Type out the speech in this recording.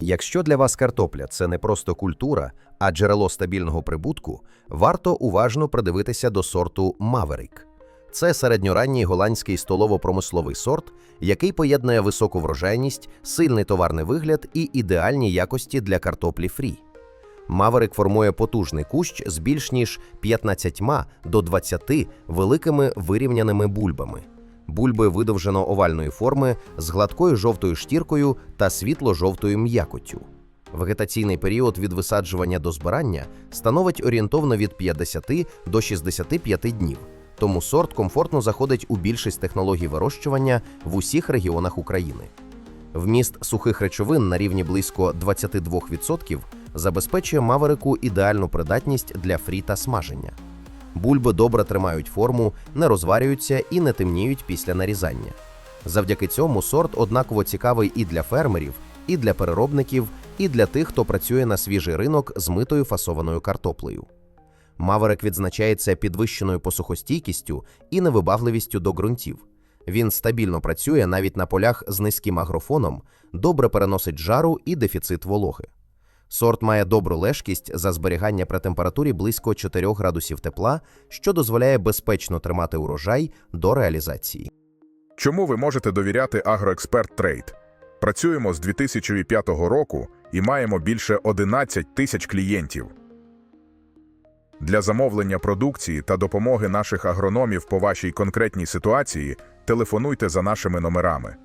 Якщо для вас картопля це не просто культура, а джерело стабільного прибутку, варто уважно придивитися до сорту Маверик. Це середньоранній голландський столово-промисловий сорт, який поєднує високу врожайність, сильний товарний вигляд і ідеальні якості для картоплі фрі. Маверик формує потужний кущ з більш ніж 15 до 20 великими вирівняними бульбами. Бульби видовжено-овальної форми з гладкою жовтою шкіркою та світло-жовтою м'якоттю. Вегетаційний період від висаджування до збирання становить орієнтовно від 50 до 65 днів, тому сорт комфортно заходить у більшість технологій вирощування в усіх регіонах України. Вміст сухих речовин на рівні близько 22% забезпечує маверику ідеальну придатність для фрі та смаження. Бульби добре тримають форму, не розварюються і не темніють після нарізання. Завдяки цьому сорт однаково цікавий і для фермерів, і для переробників, і для тих, хто працює на свіжий ринок з митою фасованою картоплею. Маверик відзначається підвищеною посухостійкістю і невибагливістю до ґрунтів. Він стабільно працює навіть на полях з низьким агрофоном, добре переносить жару і дефіцит вологи. Сорт має добру лежкість за зберігання при температурі близько 4 градусів тепла, що дозволяє безпечно тримати урожай до реалізації. Чому ви можете довіряти Агроексперт Трейд? Працюємо з 2005 року і маємо більше 11 тисяч клієнтів. Для замовлення продукції та допомоги наших агрономів по вашій конкретній ситуації телефонуйте за нашими номерами